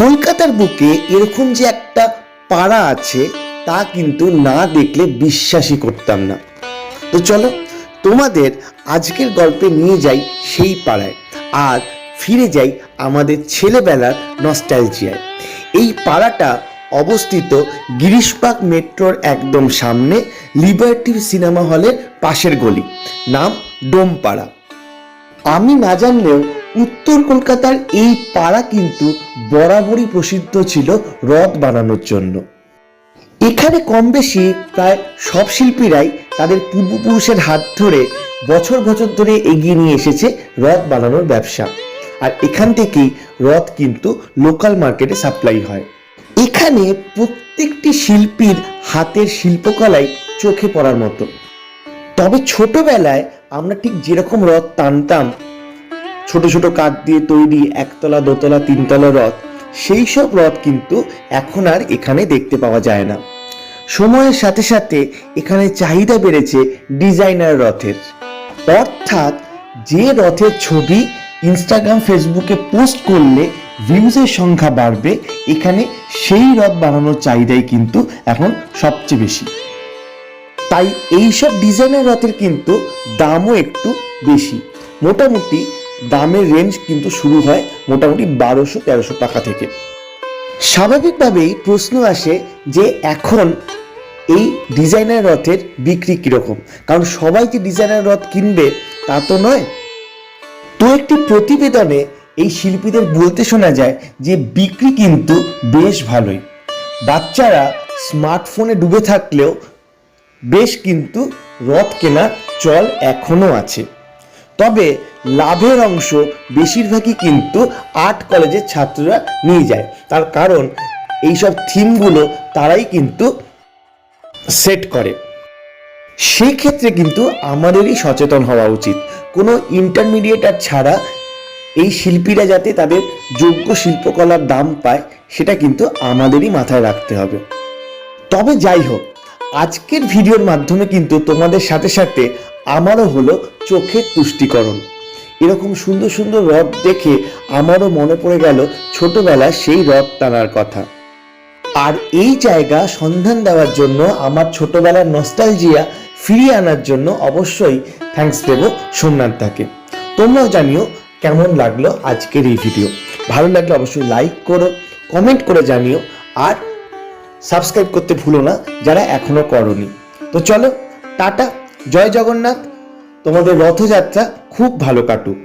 কলকাতার বুকে এরকম যে একটা পাড়া আছে, তা কিন্তু না দেখলে বিশ্বাসই করতাম না। তো চলো, তোমাদের আজকের গল্পে নিয়ে যাই সেই পাড়ায়, আর ফিরে যাই আমাদের ছেলেবেলার নস্টালজিয়ায় এই পাড়াটা অবস্থিত গিরিশপাক মেট্রোর একদম সামনে লিবার্টি সিনেমা হলের পাশের গলি, নাম ডোমপাড়া। আমি না জানলেও উত্তর কলকাতার এই পাড়া কিন্তু বরাবরই প্রসিদ্ধ ছিল রথ বানানোর জন্য। এখানে কম বেশি প্রায় সব শিল্পীরাই তাদের পূর্বপুরুষের হাত ধরে বছর বছর ধরে এগিয়ে নিয়ে এসেছে রথ বানানোর ব্যবসা। আর এখান থেকেই রথ কিন্তু লোকাল মার্কেটে সাপ্লাই হয়। এখানে প্রত্যেকটি শিল্পীর হাতের শিল্পকলাই চোখে পড়ার মতো। তবে ছোটবেলায় আমরা ঠিক যেরকম রথ টানতাম ছোট ছোট কাঠ দিয়ে তৈরি একতলা, দোতলা, তিনতলা রথ, সেই সব রথ কিন্তু এখন আর এখানে দেখতে পাওয়া যায় না। সময়ের সাথে সাথে এখানে চাহিদা বেড়েছে ডিজাইনার রথের। অর্থাৎ যে রথের ছবি ইনস্টাগ্রাম ফেসবুকে পোস্ট করলে ভিউজের সংখ্যা বাড়বে, এখানে সেই রথ বানানোর চাহিদাই কিন্তু এখন সবচেয়ে বেশি। তাই এইসব ডিজাইনের রথের কিন্তু দামও একটু বেশি। মোটামুটি দামের রেঞ্জ কিন্তু শুরু হয় মোটামুটি বারোশো তেরোশো টাকা থেকে। স্বাভাবিকভাবেই প্রশ্ন আসে যে এখন এই ডিজাইনার রথের বিক্রি কীরকম? কারণ সবাই যে ডিজাইনার রথ কিনবে, তা তো নয়। তো একটি প্রতিবেদনে এই শিল্পীদের বলতে শোনা যায় যে বিক্রি কিন্তু বেশ ভালোই। বাচ্চারা স্মার্টফোনে ডুবে থাকলেও বেশ কিন্তু রথ কেনার চল এখনও আছে। তবে লাভের অংশ বেশিরভাগই কিন্তু আর্ট কলেজের ছাত্ররা নিয়ে যায়। তার কারণ এইসব থিমগুলো তারাই কিন্তু সেট করে। সেই ক্ষেত্রে কিন্তু আমাদেরই সচেতন হওয়া উচিত। কোনো ইন্টারমিডিয়েটার ছাড়া এই শিল্পীরা যাতে তাদের যোগ্য শিল্পকলার দাম পায়, সেটা কিন্তু আমাদেরই মাথায় রাখতে হবে। তবে যাই হোক, আজকের ভিডিওর মাধ্যমে কিন্তু তোমাদের সাথে সাথে আমারও হলো চোখের তুষ্টিকরণ। এরকম সুন্দর সুন্দর রথ দেখে আমারও মনে পড়ে গেল ছোটবেলায় সেই রথ টানার কথা। আর এই জায়গা সন্ধান দেওয়ার জন্য, আমার ছোটবেলার নস্টালজিয়া ফিরিয়ে আনার জন্য অবশ্যই থ্যাঙ্কস দেব সোমনাথদাকে তোমরাও জানিও কেমন লাগল আজকের এই ভিডিও ভালো লাগলে অবশ্যই লাইক করো কমেন্ট করে জানিও, আর সাবস্ক্রাইব করতে ভুলো না যারা এখনও করনি। তো চলো, টাটা, জয় জগন্নাথ। তোমাদের রথযাত্রা খুব ভালো কাটুক।